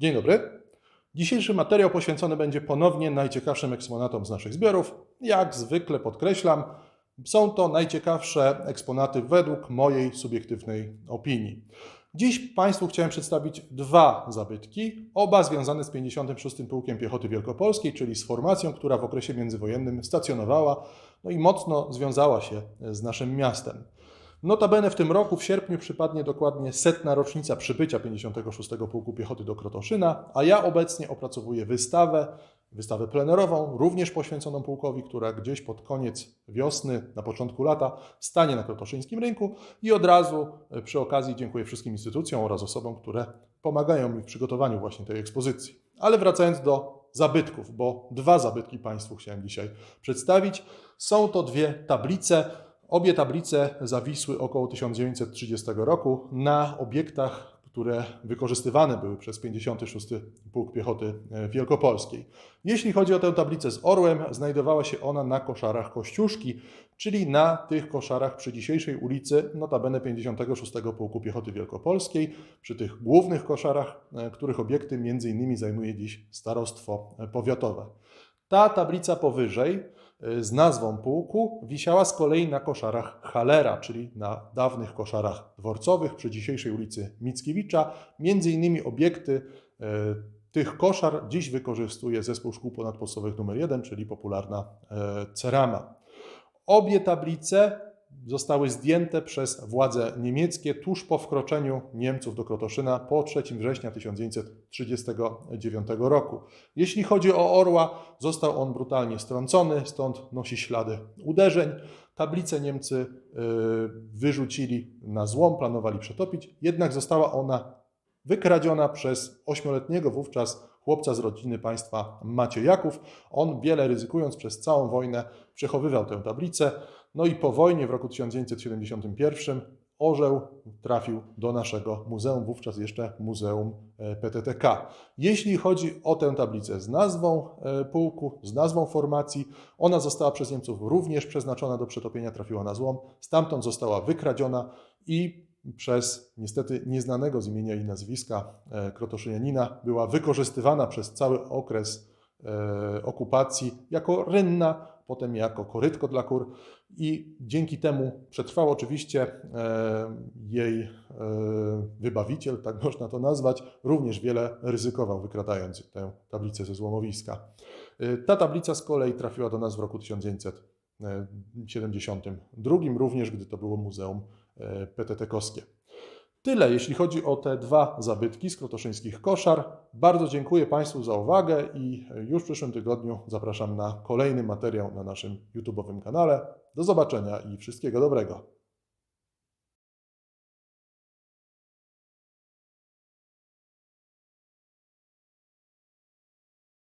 Dzień dobry. Dzisiejszy materiał poświęcony będzie ponownie najciekawszym eksponatom z naszych zbiorów. Jak zwykle podkreślam, są to najciekawsze eksponaty według mojej subiektywnej opinii. Dziś Państwu chciałem przedstawić dwa zabytki, oba związane z 56. Pułkiem Piechoty Wielkopolskiej, czyli z formacją, która w okresie międzywojennym stacjonowała no i mocno związała się z naszym miastem. Notabene w tym roku, w sierpniu, przypadnie dokładnie setna rocznica przybycia 56. Pułku Piechoty do Krotoszyna, a ja obecnie opracowuję wystawę, wystawę plenerową, również poświęconą pułkowi, która gdzieś pod koniec wiosny, na początku lata stanie na krotoszyńskim rynku i od razu e, przy okazji dziękuję wszystkim instytucjom oraz osobom, które pomagają mi w przygotowaniu właśnie tej ekspozycji. Ale wracając do zabytków, bo dwa zabytki Państwu chciałem dzisiaj przedstawić. Są to dwie tablice, Obie tablice zawisły około 1930 roku na obiektach, które wykorzystywane były przez 56. Pułk Piechoty Wielkopolskiej. Jeśli chodzi o tę tablicę z orłem, znajdowała się ona na koszarach Kościuszki, czyli na tych koszarach przy dzisiejszej ulicy, notabene 56. Pułku Piechoty Wielkopolskiej, przy tych głównych koszarach, których obiekty innymi zajmuje dziś starostwo powiatowe. Ta tablica powyżej z nazwą pułku wisiała z kolei na koszarach Halera, czyli na dawnych koszarach dworcowych przy dzisiejszej ulicy Mickiewicza. Między innymi obiekty y, tych koszar dziś wykorzystuje Zespół Szkół Ponadpodstawowych nr 1, czyli popularna y, Cerama. Obie tablice zostały zdjęte przez władze niemieckie tuż po wkroczeniu Niemców do Krotoszyna po 3 września 1939 roku. Jeśli chodzi o orła, został on brutalnie strącony, stąd nosi ślady uderzeń. Tablicę Niemcy y, wyrzucili na złom, planowali przetopić, jednak została ona wykradziona przez ośmioletniego wówczas chłopca z rodziny państwa Maciejaków. On wiele ryzykując przez całą wojnę przechowywał tę tablicę. No i po wojnie w roku 1971 orzeł trafił do naszego muzeum, wówczas jeszcze Muzeum e, PTTK. Jeśli chodzi o tę tablicę z nazwą e, pułku, z nazwą formacji, ona została przez Niemców również przeznaczona do przetopienia, trafiła na złom, stamtąd została wykradziona i przez niestety nieznanego z imienia i nazwiska e, krotoszynianina była wykorzystywana przez cały okres okupacji jako rynna, potem jako korytko dla kur i dzięki temu przetrwał oczywiście e, jej e, wybawiciel, tak można to nazwać, również wiele ryzykował wykradając tę tablicę ze złomowiska. E, ta tablica z kolei trafiła do nas w roku 1972, również gdy to było Muzeum PTT-kowskie. Tyle, jeśli chodzi o te dwa zabytki z krotoszyńskich koszar. Bardzo dziękuję Państwu za uwagę i już w przyszłym tygodniu zapraszam na kolejny materiał na naszym YouTube'owym kanale. Do zobaczenia i wszystkiego dobrego.